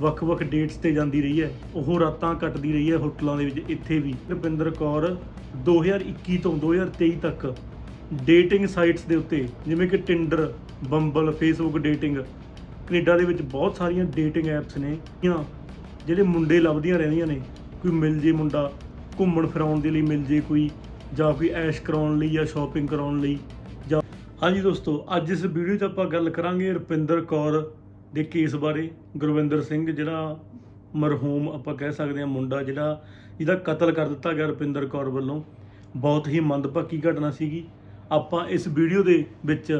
ਵੱਖ-ਵੱਖ ਡੇਟਸ ਤੇ ਜਾਂਦੀ ਰਹੀ ਹੈ। ਉਹ ਰਾਤਾਂ ਕੱਟਦੀ ਰਹੀ ਹੈ ਹੋਟਲਾਂ ਦੇ ਵਿੱਚ, ਇੱਥੇ ਵੀ। ਰੁਪਿੰਦਰ ਕੌਰ 2021 ਤੋਂ 2023 ਤੱਕ ਡੇਟਿੰਗ ਸਾਈਟਸ ਦੇ ਉੱਤੇ, ਜਿਵੇਂ ਕਿ Tinder Bumble Facebook dating Canada ਦੇ ਵਿੱਚ ਬਹੁਤ ਸਾਰੀਆਂ ਡੇਟਿੰਗ ਐਪਸ ਨੇ। ਜਾਂ ਜਿਹੜੇ ਮੁੰਡੇ ਲੱਭਦੀਆਂ ਰਹਿੰਦੀਆਂ ਨੇ, ਕੋਈ ਮਿਲ ਜੇ ਮੁੰਡਾ ਘੁੰਮਣ ਫਿਰਾਉਣ ਦੇ ਲਈ ਮਿਲ ਜੇ ਕੋਈ, ਜਾਂ ਕੋਈ ਐਸ਼ ਕਰਾਉਣ ਲਈ ਜਾਂ ਸ਼ਾਪਿੰਗ ਕਰਾਉਣ ਲਈ ਜਾਂ ਹਾਂਜੀ ਦੋਸਤੋ, ਅੱਜ ਇਸ ਵੀਡੀਓ 'ਚ ਆਪਾਂ ਗੱਲ ਕਰਾਂਗੇ ਰੁਪਿੰਦਰ ਕੌਰ ਦੇ ਕੇਸ ਬਾਰੇ ਗੁਰਵਿੰਦਰ ਸਿੰਘ ਜਿਹੜਾ ਮਰਹੂਮ ਆਪਾਂ ਕਹਿ ਸਕਦੇ ਹਾਂ ਮੁੰਡਾ ਜਿਹੜਾ ਜਿਹਦਾ ਕਤਲ ਕਰ ਦਿੱਤਾ ਗਿਆ ਰੁਪਿੰਦਰ ਕੌਰ ਵੱਲੋਂ, ਬਹੁਤ ਹੀ ਮੰਦਭਾਗੀ ਘਟਨਾ ਸੀਗੀ। ਆਪਾਂ ਇਸ ਵੀਡੀਓ ਦੇ ਵਿੱਚ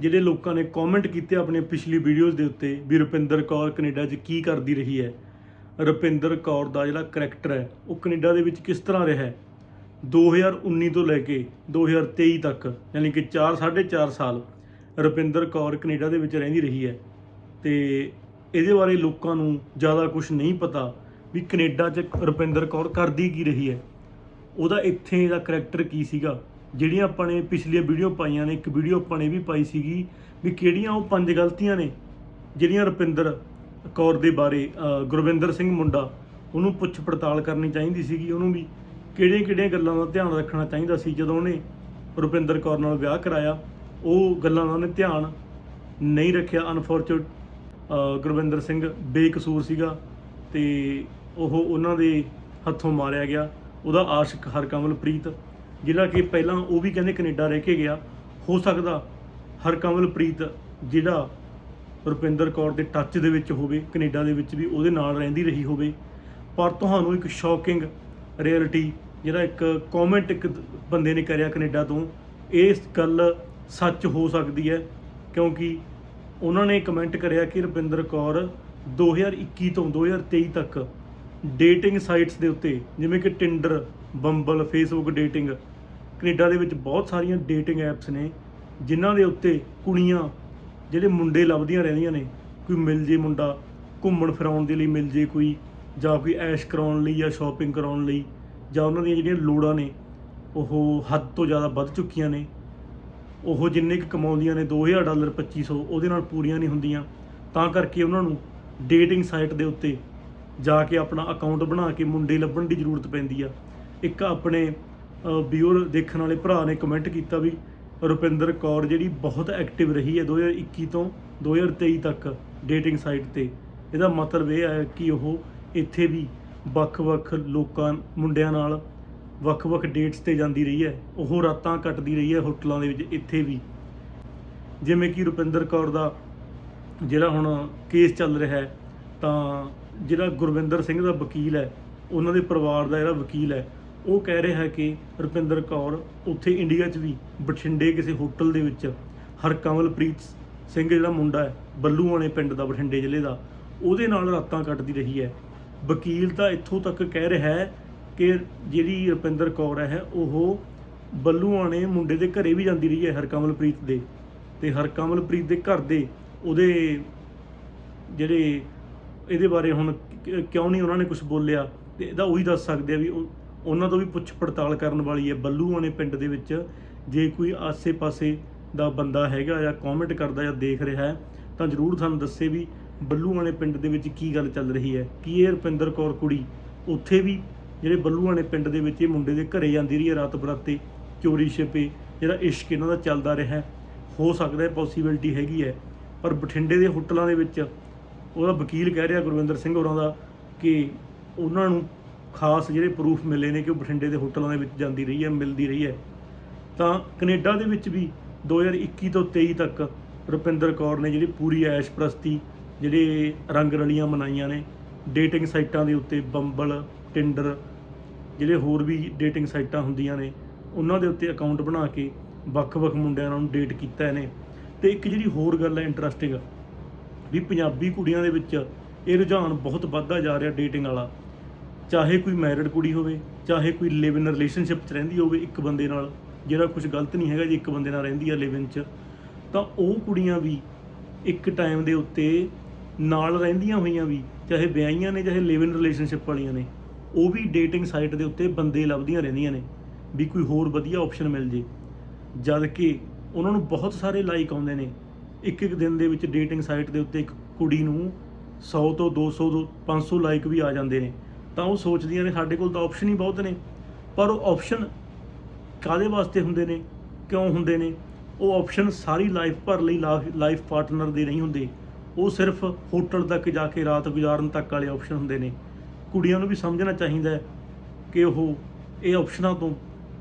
ਜਿਹੜੇ ਲੋਕਾਂ ਨੇ ਕਮੈਂਟ ਕੀਤੇ ਆਪਣੇ ਪਿਛਲੀ ਵੀਡੀਓਜ਼ ਦੇ ਉੱਤੇ ਵੀ ਰੁਪਿੰਦਰ ਕੌਰ ਕੈਨੇਡਾ 'ਚ ਕੀ ਕਰਦੀ ਰਹੀ ਹੈ। ਰੁਪਿੰਦਰ ਕੌਰ ਦਾ ਜਿਹੜਾ ਕਰੈਕਟਰ ਹੈ, ਉਹ ਕੈਨੇਡਾ ਦੇ ਵਿੱਚ ਕਿਸ ਤਰ੍ਹਾਂ ਰਿਹਾ ਹੈ? 2019 ਤੋਂ ਲੈ ਕੇ 2023 ਤੱਕ, ਯਾਨੀ ਕਿ 4 4.5 ਸਾਲ ਰੁਪਿੰਦਰ ਕੌਰ ਕੈਨੇਡਾ ਦੇ ਵਿੱਚ ਰਹਿੰਦੀ ਰਹੀ ਹੈ। ਤੇ ਇਹਦੇ ਬਾਰੇ ਲੋਕਾਂ ਨੂੰ ਜ਼ਿਆਦਾ ਕੁਝ ਨਹੀਂ ਪਤਾ ਵੀ ਕੈਨੇਡਾ 'ਚ ਰੁਪਿੰਦਰ ਕੌਰ ਕਰਦੀ ਕੀ ਰਹੀ ਹੈ। ਉਹਦਾ ਇੱਥੇ ਦਾ ਕਰੈਕਟਰ ਕੀ ਸੀਗਾ? ਜਿਹੜੀਆਂ ਆਪਾਂ ਨੇ ਪਿਛਲੀਆਂ ਵੀਡੀਓ ਪਾਈਆਂ ਨੇ, ਇੱਕ ਵੀਡੀਓ ਆਪਾਂ ਨੇ ਇਹ ਵੀ ਪਾਈ ਸੀਗੀ ਵੀ ਕਿਹੜੀਆਂ ਉਹ ਪੰਜ ਗਲਤੀਆਂ ਨੇ ਜਿਹੜੀਆਂ ਰੁਪਿੰਦਰ ਕੌਰ ਦੇ ਬਾਰੇ ਗੁਰਵਿੰਦਰ ਸਿੰਘ ਮੁੰਡਾ ਉਹਨੂੰ ਪੁੱਛ ਪੜਤਾਲ ਕਰਨੀ ਚਾਹੀਦੀ ਸੀਗੀ। ਉਹਨੂੰ ਵੀ ਕਿਹੜੀਆਂ ਕਿਹੜੀਆਂ ਗੱਲਾਂ ਦਾ ਧਿਆਨ ਰੱਖਣਾ ਚਾਹੀਦਾ ਸੀ ਜਦੋਂ ਉਹਨੇ ਰੁਪਿੰਦਰ ਕੌਰ ਨਾਲ ਵਿਆਹ ਕਰਾਇਆ, ਉਹ ਗੱਲਾਂ ਦਾ ਉਹਨੇ ਧਿਆਨ ਨਹੀਂ ਰੱਖਿਆ। ਅਨਫੋਰਚੂਨੇਟ ਗੁਰਵਿੰਦਰ ਸਿੰਘ ਬੇਕਸੂਰ ਸੀਗਾ ਤੇ ਉਹ ਉਹਨਾਂ ਦੇ ਹੱਥੋਂ ਮਾਰਿਆ ਗਿਆ। ਉਹਦਾ ਆਸ਼ਿਕ ਹਰਕਮਲਪ੍ਰੀਤ ਜਿਹੜਾ ਕਿ ਪਹਿਲਾਂ ਉਹ ਵੀ ਕਹਿੰਦੇ ਕੈਨੇਡਾ ਰਹਿ ਕੇ ਗਿਆ, ਹੋ ਸਕਦਾ ਹਰਕਮਲਪ੍ਰੀਤ ਜਿਹੜਾ ਰੁਪਿੰਦਰ ਕੌਰ ਦੇ ਟੱਚ ਦੇ ਵਿੱਚ ਹੋਵੇ, ਕੈਨੇਡਾ ਦੇ ਵਿੱਚ ਵੀ ਉਹਦੇ ਨਾਲ ਰਹਿੰਦੀ ਰਹੀ ਹੋਵੇ। ਪਰ ਤੁਹਾਨੂੰ ਇੱਕ ਸ਼ੌਕਿੰਗ ਰਿਐਲਿਟੀ ਜਿਹੜਾ ਇੱਕ ਕਮੈਂਟ ਇੱਕ ਬੰਦੇ ਨੇ ਕਰਿਆ ਕੈਨੇਡਾ ਤੋਂ, ਇਹ ਗੱਲ ਸੱਚ ਹੋ ਸਕਦੀ ਹੈ ਕਿਉਂਕਿ ਉਹਨਾਂ ਨੇ ਕਮੈਂਟ ਕਰਿਆ ਕਿ ਰੁਪਿੰਦਰ ਕੌਰ 2021 ਤੋਂ 2023 ਤੱਕ ਡੇਟਿੰਗ ਸਾਈਟਸ ਦੇ ਉੱਤੇ, ਜਿਵੇਂ ਕਿ Tinder Bumble Facebook dating Canada ਦੇ ਵਿੱਚ ਬਹੁਤ ਸਾਰੀਆਂ ਡੇਟਿੰਗ ਐਪਸ ਨੇ, ਜਿਨ੍ਹਾਂ ਦੇ ਉੱਤੇ ਕੁੜੀਆਂ ਜਿਹੜੇ ਮੁੰਡੇ ਲੱਭਦੀਆਂ ਰਹਿੰਦੀਆਂ ਨੇ, ਕੋਈ ਮਿਲ ਜੇ ਮੁੰਡਾ, ਘੁੰਮਣ ਫਿਰਾਉਣ ਦੇ ਲਈ ਮਿਲ ਜੇ ਕੋਈ, ਜਾਂ ਕੋਈ ਐਸ਼ ਕਰਾਉਣ ਲਈ ਜਾਂ ਸ਼ਾਪਿੰਗ ਕਰਾਉਣ ਲਈ, ਜਾਂ ਉਹਨਾਂ ਦੀਆਂ ਜਿਹੜੀਆਂ ਲੋੜਾਂ ਨੇ, ਉਹ ਹੱਦ ਤੋਂ ਜ਼ਿਆਦਾ ਵੱਧ ਚੁੱਕੀਆਂ ਨੇ। ਉਹ ਜਿੰਨੇ ਕੁ ਕਮਾਉਂਦੀਆਂ ਨੇ 2000 ਡਾਲਰ 2500 ਉਹਦੇ ਨਾਲ ਪੂਰੀਆਂ ਨਹੀਂ ਹੁੰਦੀਆਂ। ਤਾਂ ਕਰਕੇ ਉਹਨਾਂ ਨੂੰ ਡੇਟਿੰਗ ਸਾਈਟ ਦੇ ਉੱਤੇ ਜਾ ਕੇ ਆਪਣਾ ਅਕਾਊਂਟ ਬਣਾ ਕੇ ਮੁੰਡੇ ਲੱਭਣ ਦੀ ਜ਼ਰੂਰਤ ਪੈਂਦੀ ਆ। ਇੱਕ ਆਪਣੇ ਵੀਅਰ ਦੇਖਣ ਵਾਲੇ ਭਰਾ ਨੇ ਕਮੈਂਟ ਕੀਤਾ ਵੀ ਰੁਪਿੰਦਰ ਕੌਰ ਜਿਹੜੀ ਬਹੁਤ ਐਕਟਿਵ ਰਹੀ ਹੈ 2021 ਤੋਂ 2023 ਤੱਕ ਡੇਟਿੰਗ ਸਾਈਟ ਤੇ। ਇਹਦਾ ਮਤਲਬ ਇਹ ਹੈ ਕਿ ਉਹ ਇੱਥੇ ਵੀ ਵੱਖ-ਵੱਖ ਲੋਕਾਂ, ਮੁੰਡਿਆਂ ਨਾਲ ਵੱਖ-ਵੱਖ ਡੇਟਸ ਤੇ ਜਾਂਦੀ ਰਹੀ ਹੈ, ਉਹ ਰਾਤਾਂ ਕੱਟਦੀ ਰਹੀ ਹੈ ਹੋਟਲਾਂ ਦੇ ਵਿੱਚ ਇੱਥੇ ਵੀ। ਜਿਵੇਂ ਕਿ ਰੁਪਿੰਦਰ ਕੌਰ ਦਾ ਜਿਹੜਾ ਹੁਣ ਕੇਸ ਚੱਲ ਰਿਹਾ ਹੈ, ਤਾਂ ਜਿਹੜਾ ਗੁਰਵਿੰਦਰ ਸਿੰਘ ਦਾ ਵਕੀਲ ਹੈ, ਉਹਨਾਂ ਦੇ ਪਰਿਵਾਰ ਦਾ ਜਿਹੜਾ ਵਕੀਲ ਹੈ, ਉਹ ਕਹਿ ਰਿਹਾ ਹੈ ਕਿ ਰੁਪਿੰਦਰ ਕੌਰ ਉੱਥੇ ਇੰਡੀਆ 'ਚ ਵੀ, ਬਠਿੰਡੇ ਕਿਸੇ ਹੋਟਲ ਦੇ ਵਿੱਚ ਹਰਕਮਲਪ੍ਰੀਤ ਸਿੰਘ ਜਿਹੜਾ ਮੁੰਡਾ ਹੈ ਬੱਲੂਆਣੇ ਪਿੰਡ ਦਾ, ਬਠਿੰਡੇ ਜ਼ਿਲ੍ਹੇ ਦਾ, ਉਹਦੇ ਨਾਲ ਰਾਤਾਂ ਕੱਟਦੀ ਰਹੀ ਹੈ। ਵਕੀਲ ਤਾਂ ਇੱਥੋਂ ਤੱਕ ਕਹਿ ਰਿਹਾ ਹੈ ਕਿ ਜਿਹੜੀ ਰੁਪਿੰਦਰ ਕੌਰ ਹੈ ਉਹ ਬੱਲੂਆਣੇ ਮੁੰਡੇ ਦੇ ਘਰੇ ਵੀ ਜਾਂਦੀ ਰਹੀ ਹੈ ਹਰਕਮਲਪ੍ਰੀਤ ਦੇ। ਤੇ ਹਰਕਮਲਪ੍ਰੀਤ ਦੇ ਘਰ ਦੇ ਉਹਦੇ ਜਿਹੜੇ ਇਹਦੇ ਬਾਰੇ ਹੁਣ ਕਿਉਂ ਨਹੀਂ ਉਹਨਾਂ ਨੇ ਕੁਝ ਬੋਲਿਆ? ਤੇ ਇਹਦਾ ਉਹੀ ਦੱਸ ਸਕਦੇ ਆ ਵੀ ਉਹਨਾਂ ਤੋਂ ਵੀ ਪੁੱਛ ਪੜਤਾਲ ਕਰਨ ਵਾਲੀ ਹੈ ਬੱਲੂਆਣੇ ਪਿੰਡ ਦੇ ਵਿੱਚ। ਜੇ ਕੋਈ ਆਸੇ-ਪਾਸੇ ਦਾ ਬੰਦਾ ਹੈਗਾ ਜਾਂ ਕਮੈਂਟ ਕਰਦਾ ਜਾਂ ਦੇਖ ਰਿਹਾ ਹੈ, ਤਾਂ ਜਰੂਰ ਸਾਨੂੰ ਦੱਸੇ ਵੀ ਬੱਲੂਆਣੇ ਪਿੰਡ ਦੇ ਵਿੱਚ ਕੀ ਗੱਲ ਚੱਲ ਰਹੀ ਹੈ। ਕੀ ਇਹ ਰੁਪਿੰਦਰ ਕੌਰ ਕੁੜੀ ਉੱਥੇ ਵੀ ਜਿਹੜੇ ਬੱਲੂਆਣੇ ਪਿੰਡ ਦੇ ਵਿੱਚ ਇਹ ਮੁੰਡੇ ਦੇ ਘਰੇ ਜਾਂਦੀ ਰਹੀ ਹੈ ਰਾਤ ਬਰਾਤੇ, ਚੋਰੀ ਛਿਪੇ, ਜਿਹੜਾ ਇਸ਼ਕ ਇਹਨਾਂ ਦਾ ਚੱਲਦਾ ਰਿਹਾ। ਹੋ ਸਕਦਾ ਹੈ ਪੋਸੀਬਿਲਿਟੀ ਹੈਗੀ ਹੈ, ਪਰ ਬਠਿੰਡੇ ਦੇ ਹੋਟਲਾਂ ਦੇ ਵਿੱਚ ਉਹਦਾ ਵਕੀਲ ਕਹਿ ਰਿਹਾ ਗੁਰਵਿੰਦਰ ਸਿੰਘ ਹੋਰਾਂ ਦਾ ਕਿ ਉਹਨਾਂ ਨੂੰ ਖਾਸ ਜਿਹੜੇ ਪ੍ਰੂਫ ਮਿਲੇ ਨੇ ਕਿ ਉਹ ਬਠਿੰਡੇ ਦੇ ਹੋਟਲਾਂ ਦੇ ਵਿੱਚ ਜਾਂਦੀ ਰਹੀ ਹੈ, ਮਿਲਦੀ ਰਹੀ ਹੈ। ਤਾਂ ਕੈਨੇਡਾ ਦੇ ਵਿੱਚ ਵੀ 2021 ਤੋਂ 23 ਤੱਕ ਰੁਪਿੰਦਰ ਕੌਰ ਨੇ ਜਿਹੜੀ ਪੂਰੀ ਐਸ਼ ਪ੍ਰਸਤੀ, ਜਿਹੜੇ ਰੰਗ ਰਲੀਆਂ ਮਨਾਈਆਂ ਨੇ ਡੇਟਿੰਗ ਸਾਈਟਾਂ ਦੇ ਉੱਤੇ ਬੰਬਲ ਟਿੰਡਰ ਜਿਹੜੇ ਹੋਰ ਵੀ ਡੇਟਿੰਗ ਸਾਈਟਾਂ ਹੁੰਦੀਆਂ ਨੇ, ਉਹਨਾਂ ਦੇ ਉੱਤੇ ਅਕਾਊਂਟ ਬਣਾ ਕੇ ਵੱਖ-ਵੱਖ ਮੁੰਡਿਆਂ ਨਾਲ ਡੇਟ ਕੀਤਾ ਇਹਨੇ। ਤੇ ਇੱਕ ਜਿਹੜੀ ਹੋਰ ਗੱਲ ਹੈ ਇੰਟਰਸਟਿੰਗ ਵੀ ਪੰਜਾਬੀ ਕੁੜੀਆਂ ਦੇ ਵਿੱਚ ਇਹ ਰੁਝਾਨ ਬਹੁਤ ਵੱਧਦਾ ਜਾ ਰਿਹਾ ਡੇਟਿੰਗ ਵਾਲਾ। ਚਾਹੇ ਕੋਈ ਮੈਰਿਡ ਕੁੜੀ ਹੋਵੇ, ਚਾਹੇ ਕੋਈ ਲਿਵ ਇਨ ਰਿਲੇਸ਼ਨਸ਼ਿਪ 'ਚ ਰਹਿੰਦੀ ਹੋਵੇ ਇੱਕ ਬੰਦੇ ਨਾਲ, ਜਿਹੜਾ ਕੁਝ ਗਲਤ ਨਹੀਂ ਹੈਗਾ ਜੇ ਇੱਕ ਬੰਦੇ ਨਾਲ ਰਹਿੰਦੀ ਆ ਲਿਵ ਇਨ 'ਚ, ਤਾਂ ਉਹ ਕੁੜੀਆਂ ਵੀ ਇੱਕ ਟਾਈਮ ਦੇ ਉੱਤੇ ਨਾਲ ਰਹਿੰਦੀਆਂ ਹੋਈਆਂ ਵੀ, ਚਾਹੇ ਵਿਆਹੀਆਂ ਨੇ, ਚਾਹੇ ਲਿਵ ਇਨ ਰਿਲੇਸ਼ਨਸ਼ਿਪ ਵਾਲੀਆਂ ਨੇ। ਉਹ ਵੀ ਡੇਟਿੰਗ ਸਾਈਟ ਦੇ ਉੱਤੇ ਬੰਦੇ ਲੱਭਦੀਆਂ ਰਹਿੰਦੀਆਂ ਨੇ, ਵੀ ਕੋਈ ਹੋਰ ਵਧੀਆ ਆਪਸ਼ਨ ਮਿਲ ਜੇ। ਜਦ ਕਿ ਉਹਨਾਂ ਨੂੰ ਬਹੁਤ ਸਾਰੇ ਲਾਈਕ ਆਉਂਦੇ ਨੇ। ਇੱਕ ਇੱਕ ਦਿਨ ਦੇ ਵਿੱਚ ਡੇਟਿੰਗ ਸਾਈਟ ਦੇ ਉੱਤੇ ਇੱਕ ਕੁੜੀ ਨੂੰ 100 ਤੋਂ 200 ਤੋਂ 500 ਲਾਈਕ ਵੀ ਆ ਜਾਂਦੇ ਨੇ। ਤਾਂ ਉਹ ਸੋਚਦੀਆਂ ਨੇ, ਸਾਡੇ ਕੋਲ ਤਾਂ ਆਪਸ਼ਨ ਹੀ ਬਹੁਤ ਨੇ। ਪਰ ਉਹ ਆਪਸ਼ਨ ਕਾਦੇ ਵਾਸਤੇ ਹੁੰਦੇ ਨੇ, ਕਿਉਂ ਹੁੰਦੇ ਨੇ? ਉਹ ਆਪਸ਼ਨ ਸਾਰੀ ਲਾਈਫ ਭਰ ਲਈ ਲਾਈਫ ਪਾਰਟਨਰ ਦੇ ਨਹੀਂ ਹੁੰਦੇ। ਉਹ ਸਿਰਫ ਹੋਟਲ ਤੱਕ ਜਾ ਕੇ ਰਾਤ ਗੁਜ਼ਾਰਨ ਤੱਕ ਵਾਲੇ ਆਪਸ਼ਨ ਹੁੰਦੇ ਨੇ। ਕੁੜੀਆਂ ਨੂੰ ਵੀ ਸਮਝਣਾ ਚਾਹੀਦਾ ਹੈ ਕਿ ਉਹ ਇਹ ਆਪਸ਼ਨਾਂ ਤੋਂ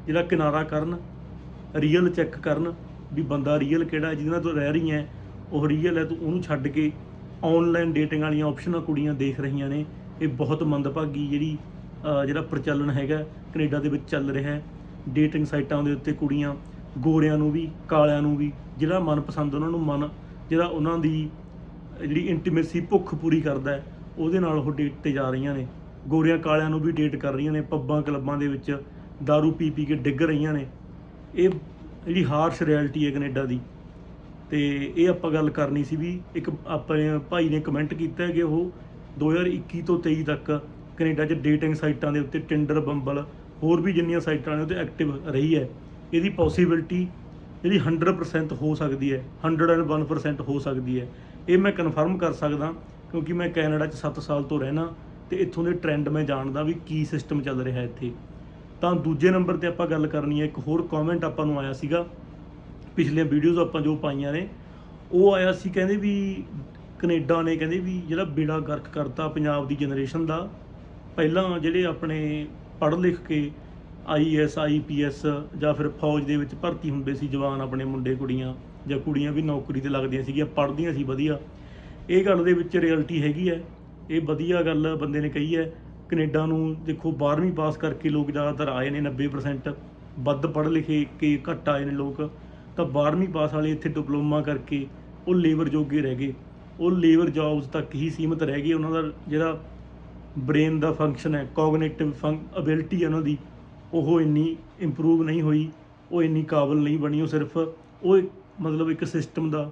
ਜਿਹੜਾ ਕਿਨਾਰਾ ਕਰਨ ਰੀਅਲ ਚੈੱਕ ਕਰਨ ਵੀ ਬੰਦਾ ਰੀਅਲ ਕਿਹੜਾ ਹੈ ਜਿਹਦੇ ਨਾਲ ਤੂੰ ਰਹਿ ਰਹੀ ਹੈ, ਉਹ ਰੀਅਲ ਹੈ, ਤੂੰ ਉਹਨੂੰ ਛੱਡ ਕੇ ਆਨਲਾਈਨ ਡੇਟਿੰਗ ਵਾਲੀਆਂ ਆਪਸ਼ਨਾਂ ਕੁੜੀਆਂ ਦੇਖ ਰਹੀਆਂ ਨੇ। ਇਹ ਬਹੁਤ ਮੰਦਭਾਗੀ ਜਿਹੜੀ ਜਿਹੜਾ ਪ੍ਰਚਲਨ ਹੈਗਾ, ਕੈਨੇਡਾ ਦੇ ਵਿੱਚ ਚੱਲ ਰਿਹਾ ਹੈ। ਡੇਟਿੰਗ ਸਾਈਟਾਂ ਦੇ ਉੱਤੇ ਕੁੜੀਆਂ ਗੋਰਿਆਂ ਨੂੰ ਵੀ, ਕਾਲਿਆਂ ਨੂੰ ਵੀ, ਜਿਹੜਾ ਮਨਪਸੰਦ ਉਹਨਾਂ ਨੂੰ ਮਨ, ਜਿਹੜਾ ਉਹਨਾਂ ਦੀ ਜਿਹੜੀ ਇੰਟੀਮੇਸੀ ਭੁੱਖ ਪੂਰੀ ਕਰਦਾ ਹੈ ਉਹਦੇ ਨਾਲ ਉਹ ਡੇਟ ਤੇ ਜਾ ਰਹੀਆਂ ਨੇ। ਗੋਰਿਆਂ ਕਾਲਿਆਂ ਨੂੰ ਵੀ ਡੇਟ ਕਰ ਰਹੀਆਂ ਨੇ, ਪੱਬਾਂ ਕਲੱਬਾਂ ਦੇ ਵਿੱਚ दारू ਪੀ ਪੀ ਕੇ ਡਿੱਗ ਰਹੀਆਂ ਨੇ। ਇਹ ਜਿਹੜੀ ਹਾਰਸ਼ ਰਿਐਲਿਟੀ ਹੈ ਕੈਨੇਡਾ ਦੀ। ਤੇ ਇਹ ਆਪਾਂ ਗੱਲ ਕਰਨੀ ਸੀ ਵੀ ਇੱਕ ਆਪਣੇ ਭਾਈ ਨੇ ਕਮੈਂਟ ਕੀਤਾ ਕਿ ਉਹ 2021 ਤੋਂ 23 ਤੱਕ ਕੈਨੇਡਾ 'ਚ ਡੇਟਿੰਗ ਸਾਈਟਾਂ ਦੇ ਉੱਤੇ ਟਿੰਡਰ ਬੰਬਲ ਹੋਰ ਵੀ ਜਿੰਨੀਆਂ ਸਾਈਟਾਂ ਨੇ ਉਹਤੇ ਐਕਟਿਵ ਰਹੀ ਹੈ। ਇਹਦੀ ਪੋਸੀਬਿਲਿਟੀ ਜਿਹੜੀ 100% ਹੋ ਸਕਦੀ ਹੈ 101% ਹੋ ਸਕਦੀ ਹੈ। ਇਹ ਮੈਂ ਕਨਫਰਮ ਕਰ ਸਕਦਾ ਕਿਉਂਕਿ ਮੈਂ ਕੈਨੇਡਾ 'ਚ 7 ਸਾਲ ਤੋਂ ਰਹਿਣਾ ਤੇ ਇੱਥੋਂ ਦੇ ਟ੍ਰੈਂਡ ਮੈਂ ਜਾਣਦਾ ਵੀ ਕੀ ਸਿਸਟਮ ਚੱਲ ਰਿਹਾ ਇੱਥੇ। ਤਾਂ ਦੂਜੇ ਨੰਬਰ ਤੇ ਆਪਾਂ ਗੱਲ ਕਰਨੀ ਹੈ, ਇੱਕ ਹੋਰ ਕਮੈਂਟ ਆਪਾਂ ਨੂੰ ਆਇਆ ਸੀਗਾ, ਪਿਛਲੀਆਂ ਵੀਡੀਓਜ਼ ਆਪਾਂ ਜੋ ਪਾਈਆਂ ਨੇ, ਉਹ ਆਇਆ ਸੀ ਕਹਿੰਦੇ ਵੀ ਕੈਨੇਡਾ ਨੇ ਕਹਿੰਦੇ ਵੀ ਜਿਹੜਾ ਬੇੜਾ ਗਰਕ ਕਰਤਾ ਪੰਜਾਬ ਦੀ ਜਨਰੇਸ਼ਨ ਦਾ, ਪਹਿਲਾਂ ਜਿਹੜੇ ਆਪਣੇ ਪੜ੍ਹ ਲਿਖ ਕੇ ਆਈਐਸ ਆਈਪੀਐਸ ਜਾਂ ਫਿਰ ਫੌਜ ਦੇ ਵਿੱਚ ਭਰਤੀ ਹੁੰਦੇ ਸੀ ਜਵਾਨ ਆਪਣੇ ਮੁੰਡੇ ਕੁੜੀਆਂ ਜਾਂ ਕੁੜੀਆਂ ਵੀ ਨੌਕਰੀ ਤੇ ਲੱਗਦੀਆਂ ਸੀਗੀਆਂ, ਪੜ੍ਹਦੀਆਂ ਸੀ ਵਧੀਆ ਇਹ ਗੱਲ ਦੇ ਵਿੱਚ ਰਿਐਲਿਟੀ ਹੈਗੀ ਹੈ। ਇਹ ਵਧੀਆ ਗੱਲ ਬੰਦੇ ਨੇ ਕਹੀ ਹੈ। ਕੈਨੇਡਾ ਨੂੰ ਦੇਖੋ 12ਵੀਂ ਪਾਸ ਕਰਕੇ ਲੋਕ ਜ਼ਿਆਦਾਤਰ ਆਏ ਨੇ 90% ਵੱਧ ਪੜ੍ਹ ਲਿਖੇ ਕਿ ਘੱਟ ਆਏ ਨੇ ਲੋਕ। ਤਾਂ 12ਵੀਂ ਪਾਸ ਵਾਲੇ ਇੱਥੇ ਡਿਪਲੋਮਾ ਕਰਕੇ ਉਹ ਲੇਬਰ ਜੋਗੇ ਰਹਿ ਗਏ। ਉਹ ਲੇਬਰ ਜੌਬਸ ਤੱਕ ਹੀ ਸੀਮਿਤ ਰਹਿ ਗਏ। ਉਹਨਾਂ ਦਾ ਜਿਹੜਾ ਬ੍ਰੇਨ ਦਾ ਫੰਕਸ਼ਨ ਹੈ ਕੋਗਨੀਟਿਵ ਅਬਿਲਿਟੀ ਹੈ ਉਹਨਾਂ ਦੀ, ਉਹ ਇੰਨੀ ਇੰਪਰੂਵ ਨਹੀਂ ਹੋਈ। ਉਹ ਇੰਨੀ ਕਾਬਲ ਨਹੀਂ ਬਣੀ, ਉਹ ਸਿਰਫ ਉਹ ਮਤਲਬ ਇੱਕ ਸਿਸਟਮ ਦਾ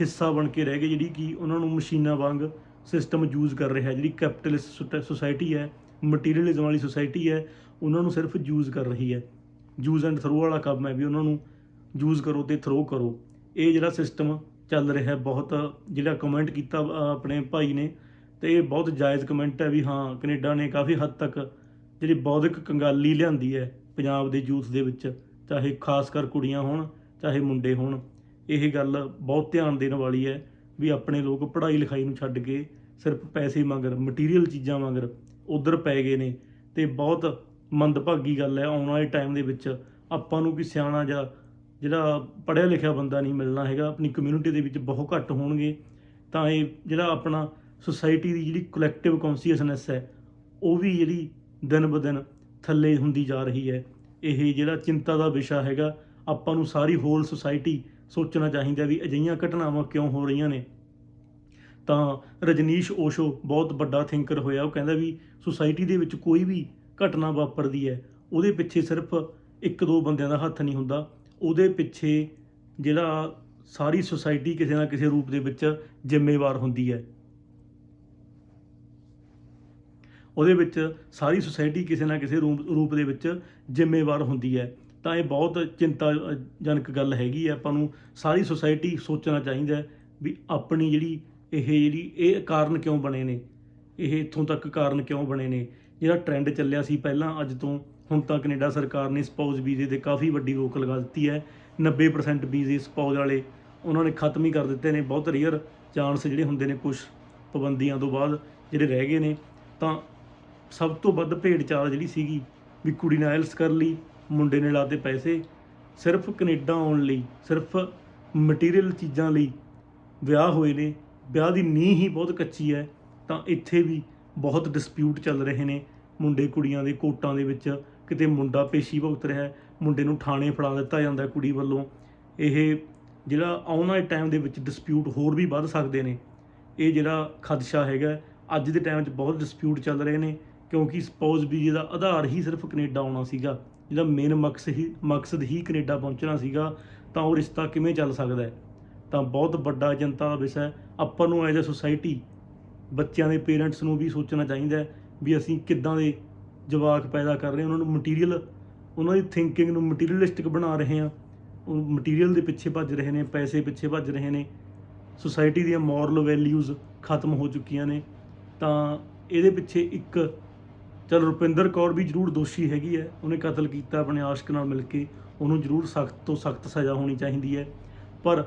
ਹਿੱਸਾ ਬਣ ਕੇ ਰਹਿ ਗਏ, ਜਿਹੜੀ ਕਿ ਉਹਨਾਂ ਨੂੰ ਮਸ਼ੀਨਾਂ ਵਾਂਗ ਸਿਸਟਮ ਯੂਜ਼ ਕਰ ਰਿਹਾ, ਜਿਹੜੀ ਕੈਪੀਟਲਿਸਟ ਸੁਸਾਇਟੀ ਹੈ ਮਟੀਰੀਅਲਿਜ਼ਮ ਵਾਲੀ ਸੁਸਾਇਟੀ ਹੈ, ਉਹਨਾਂ ਨੂੰ ਸਿਰਫ ਯੂਜ਼ ਕਰ ਰਹੀ ਹੈ। ਯੂਜ਼ ਐਂਡ ਥਰੋ ਵਾਲਾ ਕੰਮ ਹੈ ਵੀ ਉਹਨਾਂ ਨੂੰ ਯੂਜ਼ ਕਰੋ ਤੇ ਥਰੋ ਕਰੋ। ਇਹ ਜਿਹੜਾ ਸਿਸਟਮ ਚੱਲ ਰਿਹਾ, ਬਹੁਤ ਜਿਹੜਾ ਕਮੈਂਟ ਕੀਤਾ ਆਪਣੇ ਭਾਈ ਨੇ, ਤੇ ਇਹ ਬਹੁਤ ਜਾਇਜ਼ ਕਮੈਂਟ ਹੈ ਵੀ ਹਾਂ, ਕੈਨੇਡਾ ਨੇ ਕਾਫੀ ਹੱਦ ਤੱਕ ਜਿਹੜੀ ਬੌਧਿਕ ਕੰਗਾਲੀ ਲਿਆਂਦੀ ਹੈ ਪੰਜਾਬ ਦੇ ਯੂਥ ਦੇ ਵਿੱਚ, ਚਾਹੇ ਖਾਸ ਕਰ ਕੁੜੀਆਂ ਹੋਣ, ਚਾਹੇ ਮੁੰਡੇ ਹੋਣ। ਇਹ ਗੱਲ ਬਹੁਤ ਧਿਆਨ ਦੇਣ ਵਾਲੀ ਹੈ ਵੀ ਆਪਣੇ ਲੋਕ ਪੜ੍ਹਾਈ ਲਿਖਾਈ ਨੂੰ ਛੱਡ ਕੇ ਸਿਰਫ ਪੈਸੇ ਮੰਗਰ ਮਟੀਰੀਅਲ ਚੀਜ਼ਾਂ ਮੰਗਰ ਉਧਰ ਪੈ ਗਏ ਨੇ ਤੇ ਬਹੁਤ ਮੰਦਭਾਗੀ ਗੱਲ ਹੈ। ਆਉਣ ਵਾਲੇ ਟਾਈਮ ਦੇ ਵਿੱਚ ਆਪਾਂ ਨੂੰ ਕਿ ਸਿਆਣਾ ਜਾਂ ਜਿਹੜਾ ਪੜ੍ਹਿਆ ਲਿਖਿਆ ਬੰਦਾ ਨਹੀਂ ਮਿਲਣਾ ਹੈਗਾ, ਆਪਣੀ ਕਮਿਊਨਿਟੀ ਦੇ ਵਿੱਚ ਬਹੁਤ ਘੱਟ ਹੋਣਗੇ। ਤਾਂ ਇਹ ਜਿਹੜਾ ਆਪਣਾ ਸੁਸਾਇਟੀ ਦੀ ਜਿਹੜੀ ਕਲੈਕਟਿਵ ਕੌਨਸ਼ੀਅਸਨੈਸ ਹੈ, ਉਹ ਵੀ ਜਿਹੜੀ ਦਿਨ ਬ ਦਿਨ ਥੱਲੇ ਹੁੰਦੀ ਜਾ ਰਹੀ ਹੈ। ਇਹ ਜਿਹੜਾ ਚਿੰਤਾ ਦਾ ਵਿਸ਼ਾ ਹੈਗਾ, ਆਪਾਂ ਨੂੰ ਸਾਰੀ ਹੋਲ ਸੁਸਾਇਟੀ ਸੋਚਣਾ ਚਾਹੀਦਾ ਵੀ ਅਜਿਹੀਆਂ ਘਟਨਾਵਾਂ ਕਿਉਂ ਹੋ ਰਹੀਆਂ ਨੇ। ਤਾਂ ਰਜਨੀਸ਼ ਓਸ਼ੋ ਬਹੁਤ ਵੱਡਾ ਥਿੰਕਰ ਹੋਇਆ। ਉਹ ਕਹਿੰਦਾ ਵੀ ਸੁਸਾਇਟੀ ਦੇ ਵਿੱਚ ਕੋਈ ਵੀ ਘਟਨਾ ਵਾਪਰਦੀ ਹੈ, ਉਹਦੇ ਪਿੱਛੇ ਸਿਰਫ ਇੱਕ ਦੋ ਬੰਦਿਆਂ ਦਾ ਹੱਥ ਨਹੀਂ ਹੁੰਦਾ। ਉਹਦੇ ਪਿੱਛੇ ਜਿਹੜਾ ਸਾਰੀ ਸੁਸਾਇਟੀ ਕਿਸੇ ਨਾ ਕਿਸੇ ਰੂਪ ਦੇ ਵਿੱਚ ਜ਼ਿੰਮੇਵਾਰ ਹੁੰਦੀ ਹੈ। ਉਹਦੇ ਵਿੱਚ ਸਾਰੀ ਸੁਸਾਇਟੀ ਕਿਸੇ ਨਾ ਕਿਸੇ ਰੂਪ ਰੂਪ ਦੇ ਵਿੱਚ ਜ਼ਿੰਮੇਵਾਰ ਹੁੰਦੀ ਹੈ। ਤਾਂ ਇਹ ਬਹੁਤ ਚਿੰਤਾਜਨਕ ਗੱਲ ਹੈਗੀ ਹੈ। ਆਪਾਂ ਨੂੰ ਸਾਰੀ ਸੁਸਾਇਟੀ ਸੋਚਣਾ ਚਾਹੀਦਾ ਵੀ ਆਪਣੀ ਜਿਹੜੀ ਇਹ ਜਿਹੜੀ ਇਹ ਕਾਰਨ ਕਿਉਂ ਬਣੇ ਨੇ, ਇਹ ਇੱਥੋਂ ਤੱਕ ਕਾਰਨ ਕਿਉਂ ਬਣੇ ਨੇ? ਜਿਹੜਾ ਟ੍ਰੈਂਡ ਚੱਲਿਆ ਸੀ ਪਹਿਲਾਂ, ਅੱਜ ਤੋਂ ਹੁਣ ਤਾਂ ਕੈਨੇਡਾ ਸਰਕਾਰ ਨੇ ਸਪਾਊਸ ਵੀਜ਼ੇ ਤੇ ਕਾਫੀ ਵੱਡੀ ਰੋਕ ਲਗਾ ਦਿੱਤੀ ਹੈ। 90% ਵੀਜ਼ੇ ਸਪਾਊਸ ਵਾਲੇ ਉਹਨਾਂ ਨੇ ਖਤਮ ਹੀ ਕਰ ਦਿੱਤੇ ਨੇ। ਬਹੁਤ ਰੇਅਰ ਚਾਂਸ ਜਿਹੜੇ ਹੁੰਦੇ ਨੇ ਕੁਝ ਪਾਬੰਦੀਆਂ ਤੋਂ ਬਾਅਦ ਜਿਹੜੇ ਰਹਿ ਗਏ ਨੇ। ਤਾਂ ਸਭ ਤੋਂ ਵੱਧ ਭੇਡ ਚਾਲ ਜਿਹੜੀ ਸੀਗੀ ਵੀ ਕੁੜੀ ਨੇ ਆਇਲਸ ਕਰ ਲਈ ਮੁੰਡੇ ਨੇ ਲਾਤੇ ਪੈਸੇ ਸਿਰਫ ਕੈਨੇਡਾ ਆਉਣ ਲਈ, ਸਿਰਫ ਮਟੀਰੀਅਲ ਚੀਜ਼ਾਂ ਲਈ ਵਿਆਹ ਹੋਏ ਨੇ, ਵਿਆਹ ਦੀ ਨੀਂਹ ਹੀ ਬਹੁਤ ਕੱਚੀ ਹੈ, ਤਾਂ ਇੱਥੇ ਵੀ ਬਹੁਤ ਡਿਸਪਿਊਟ ਚੱਲ ਰਹੇ ਨੇ ਮੁੰਡੇ ਕੁੜੀਆਂ ਦੇ ਕੋਟਾਂ ਦੇ ਵਿੱਚ, ਕਿਤੇ ਮੁੰਡਾ ਪੇਸ਼ੀ ਭੁਗਤ ਰਿਹਾ ਹੈ, ਮੁੰਡੇ ਨੂੰ ਥਾਣੇ ਫੜਾ ਦਿੱਤਾ ਜਾਂਦਾ ਕੁੜੀ ਵੱਲੋਂ। ਇਹ ਜਿਹੜਾ ਆਉਣ ਵਾਲੇ ਟਾਈਮ ਦੇ ਵਿੱਚ ਡਿਸਪਿਊਟ ਹੋਰ ਵੀ ਵੱਧ ਸਕਦੇ ਨੇ। ਇਹ ਜਿਹੜਾ ਖਦਸ਼ਾ ਹੈਗਾ, ਅੱਜ ਦੇ ਟਾਈਮ 'ਚ ਬਹੁਤ ਡਿਸਪਿਊਟ ਚੱਲ ਰਹੇ ਨੇ। ਕਿਉਂਕਿ ਸਪੋਜ਼ ਵੀ ਜਿਹਦਾ ਆਧਾਰ ਹੀ ਸਿਰਫ ਕੈਨੇਡਾ ਆਉਣਾ ਸੀਗਾ ਜਿਹਦਾ ਮੇਨ ਮਕਸਦ ਹੀ ਮਕਸਦ ਹੀ ਕੈਨੇਡਾ ਪਹੁੰਚਣਾ ਸੀਗਾ, ਤਾਂ ਉਹ ਰਿਸ਼ਤਾ ਕਿਵੇਂ ਚੱਲ ਸਕਦਾ ਹੈ? ਤਾਂ ਬਹੁਤ ਵੱਡਾ ਚਿੰਤਾ ਦਾ ਵਿਸ਼ਾ ਹੈ। ਆਪਾਂ ਨੂੰ ਐਜ਼ ਅ ਸੁਸਾਇਟੀ ਬੱਚਿਆਂ ਦੇ ਪੇਰੈਂਟਸ ਨੂੰ ਵੀ ਸੋਚਣਾ ਚਾਹੀਦਾ ਹੈ ਵੀ ਅਸੀਂ ਕਿੱਦਾਂ ਦੇ ਜਵਾਕ ਪੈਦਾ ਕਰ ਰਹੇ ਉਹਨਾਂ ਨੂੰ ਮਟੀਰੀਅਲ ਉਹਨਾਂ ਦੀ ਥਿੰਕਿੰਗ ਨੂੰ ਮਟੀਰੀਅਲਿਸਟਿਕ ਬਣਾ ਰਹੇ ਹਾਂ। ਉਹ ਮਟੀਰੀਅਲ ਦੇ ਪਿੱਛੇ ਭੱਜ ਰਹੇ ਨੇ, ਪੈਸੇ ਪਿੱਛੇ ਭੱਜ ਰਹੇ ਨੇ। ਸੁਸਾਇਟੀ ਦੀਆਂ ਮੋਰਲ ਵੈਲਿਊਜ਼ ਖਤਮ ਹੋ ਚੁੱਕੀਆਂ ਨੇ। ਤਾਂ ਇਹਦੇ ਪਿੱਛੇ ਇੱਕ ਚਲ ਰੁਪਿੰਦਰ ਕੌਰ ਵੀ ਜ਼ਰੂਰ ਦੋਸ਼ੀ ਹੈਗੀ ਹੈ। ਉਹਨੇ ਕਤਲ ਕੀਤਾ ਆਪਣੇ ਆਸ਼ਕ ਨਾਲ ਮਿਲ ਕੇ। ਉਹਨੂੰ ਜ਼ਰੂਰ ਸਖਤ ਤੋਂ ਸਖਤ ਸਜ਼ਾ ਹੋਣੀ ਚਾਹੀਦੀ ਹੈ। ਪਰ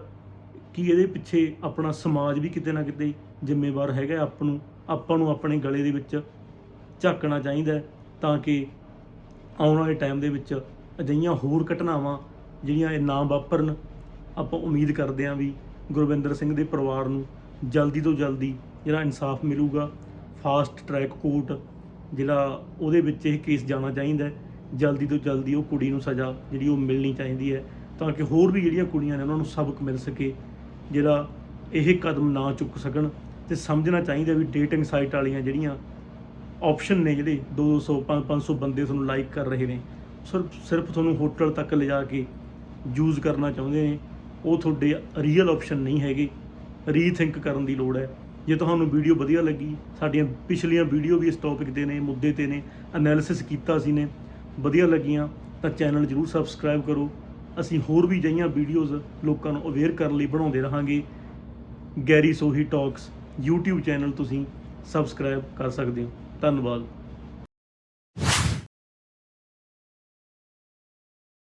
ਕੀ ਇਹਦੇ ਪਿੱਛੇ ਆਪਣਾ ਸਮਾਜ ਵੀ ਕਿਤੇ ਨਾ ਕਿਤੇ ਜ਼ਿੰਮੇਵਾਰ ਹੈਗਾ ਆਪ ਨੂੰ, ਆਪਾਂ ਨੂੰ ਆਪਣੇ ਗਲੇ ਦੇ ਵਿੱਚ ਝਾਕਣਾ ਚਾਹੀਦਾ ਤਾਂ ਕਿ ਆਉਣ ਵਾਲੇ ਟਾਈਮ ਦੇ ਵਿੱਚ ਅਜਿਹੀਆਂ ਹੋਰ ਘਟਨਾਵਾਂ ਜਿਹੜੀਆਂ ਇਹ ਨਾ ਵਾਪਰਨ, ਆਪਾਂ ਉਮੀਦ ਕਰਦੇ ਹਾਂ ਵੀ ਗੁਰਵਿੰਦਰ ਸਿੰਘ ਦੇ ਪਰਿਵਾਰ ਨੂੰ ਜਲਦੀ ਤੋਂ ਜਲਦੀ ਜਿਹੜਾ ਇਨਸਾਫ ਮਿਲੂਗਾ। ਫਾਸਟ ਟਰੈਕ ਕੋਰਟ ਜਿਹੜਾ ਉਹਦੇ ਵਿੱਚ ਇਹ ਕੇਸ ਜਾਣਾ ਚਾਹੀਦਾ ਜਲਦੀ ਤੋਂ ਜਲਦੀ ਉਹ ਕੁੜੀ ਨੂੰ ਸਜ਼ਾ ਜਿਹੜੀ ਉਹ ਮਿਲਣੀ ਚਾਹੀਦੀ ਹੈ ਤਾਂ ਕਿ ਹੋਰ ਵੀ ਜਿਹੜੀਆਂ ਕੁੜੀਆਂ ਨੇ ਉਹਨਾਂ ਨੂੰ ਸਬਕ ਮਿਲ ਸਕੇ, ਜਿਹੜਾ ਇਹ ਕਦਮ ਨਾ ਚੁੱਕ ਸਕਣ ਤੇ ਸਮਝਣਾ ਚਾਹੀਦਾ ਵੀ ਡੇਟਿੰਗ ਸਾਈਟ ਵਾਲੀਆਂ ਜਿਹੜੀਆਂ ਆਪਸ਼ਨ ਨੇ ਜਿਹੜੇ 200 500 ਬੰਦੇ ਤੁਹਾਨੂੰ ਲਾਈਕ ਕਰ ਰਹੇ ਨੇ, ਸਿਰਫ ਸਿਰਫ ਤੁਹਾਨੂੰ ਹੋਟਲ ਤੱਕ ਲਿਜਾ ਕੇ ਯੂਜ਼ ਕਰਨਾ ਚਾਹੁੰਦੇ ਨੇ, ਉਹ ਤੁਹਾਡੇ ਰੀਅਲ ਆਪਸ਼ਨ ਨਹੀਂ ਹੈਗੇ। ਰੀਥਿੰਕ ਕਰਨ ਦੀ ਲੋੜ ਹੈ। ਜੇ ਤੁਹਾਨੂੰ ਵੀਡੀਓ ਵਧੀਆ ਲੱਗੀ, ਸਾਡੀਆਂ ਪਿਛਲੀਆਂ ਵੀਡੀਓ ਵੀ ਇਸ ਟੌਪਿਕ ਤੇ ਨੇ, ਮੁੱਦੇ ਤੇ ਨੇ ਐਨਾਲਿਸਿਸ ਕੀਤਾ ਸੀ ਨੇ, ਵਧੀਆ ਲੱਗੀਆਂ, ਤਾਂ ਚੈਨਲ ਜਰੂਰ ਸਬਸਕ੍ਰਾਈਬ ਕਰੋ। ਅਸੀਂ ਹੋਰ ਵੀ ਜਿਹੀਆਂ ਵੀਡੀਓਜ਼ ਲੋਕਾਂ ਨੂੰ ਅਵੇਅਰ ਕਰਨ ਲਈ ਬਣਾਉਂਦੇ ਰਹਾਂਗੇ। Garry Sohi talks YouTube channel ਤੁਸੀਂ ਸਬਸਕ੍ਰਾਈਬ ਕਰ ਸਕਦੇ ਹੋ। ਧੰਨਵਾਦ।